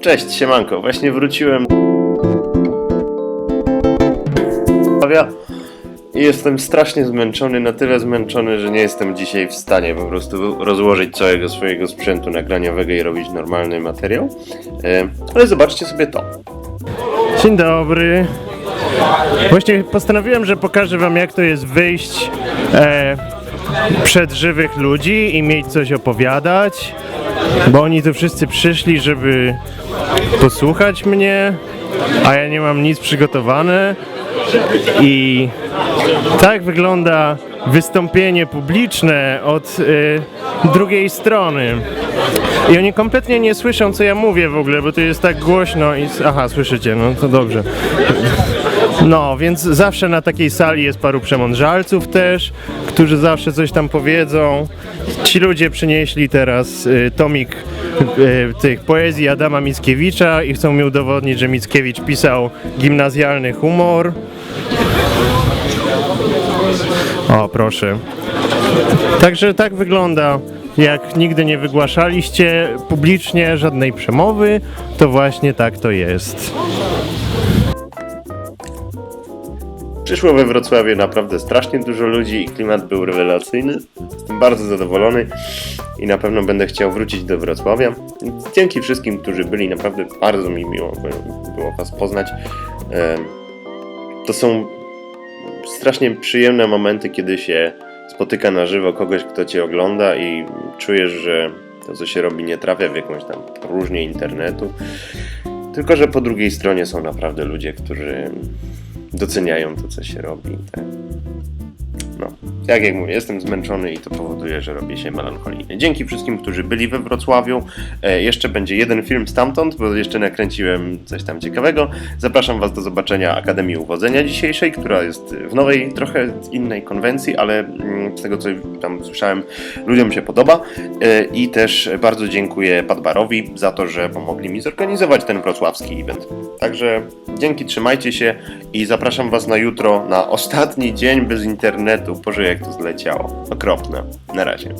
Cześć, siemanko. Właśnie wróciłem i jestem strasznie zmęczony, na tyle zmęczony, że nie jestem dzisiaj w stanie po prostu rozłożyć całego swojego sprzętu nagraniowego i robić normalny materiał. E, Ale zobaczcie sobie to. Dzień dobry. Właśnie postanowiłem, że pokażę wam jak to jest wyjść e, przed żywych ludzi i mieć coś opowiadać, bo oni tu wszyscy przyszli, żeby posłuchać mnie, a ja nie mam nic przygotowane i tak wygląda wystąpienie publiczne od e, drugiej strony. I oni kompletnie nie słyszą, co ja mówię w ogóle, bo to jest tak głośno i... Aha, słyszycie, no to dobrze. No, więc zawsze na takiej sali jest paru przemądrzalców też, którzy zawsze coś tam powiedzą. Ci ludzie przynieśli teraz y, tomik y, tych poezji Adama Mickiewicza i chcą mi udowodnić, że Mickiewicz pisał gimnazjalny humor. O, proszę. Także tak wygląda. Jak nigdy nie wygłaszaliście publicznie żadnej przemowy, to właśnie tak to jest. Przyszło we Wrocławiu naprawdę strasznie dużo ludzi i klimat był rewelacyjny. Jestem bardzo zadowolony i na pewno będę chciał wrócić do Wrocławia. Dzięki wszystkim, którzy byli, naprawdę bardzo mi miło by- było Was poznać. To są strasznie przyjemne momenty, kiedy się spotyka na żywo kogoś, kto Cię ogląda i czujesz, że to, co się robi, nie trafia w jakąś tam próżnię internetu. Tylko, że po drugiej stronie są naprawdę ludzie, którzy doceniają to, co się robi. Tak. No, tak jak mówię, jestem zmęczony i to powoduje, że robię się melancholijny. Dzięki wszystkim, którzy byli we Wrocławiu. E, jeszcze będzie jeden film stamtąd, bo jeszcze nakręciłem coś tam ciekawego. Zapraszam Was do zobaczenia Akademii Uwodzenia dzisiejszej, która jest w nowej, trochę innej konwencji, ale mm, z tego, co tam słyszałem, ludziom się podoba. E, I też bardzo dziękuję Padbarowi za to, że pomogli mi zorganizować ten wrocławski event. Także dzięki, trzymajcie się i zapraszam Was na jutro, na ostatni dzień bez internetu. Boże, efektu zleciało. Okropne. Na razie.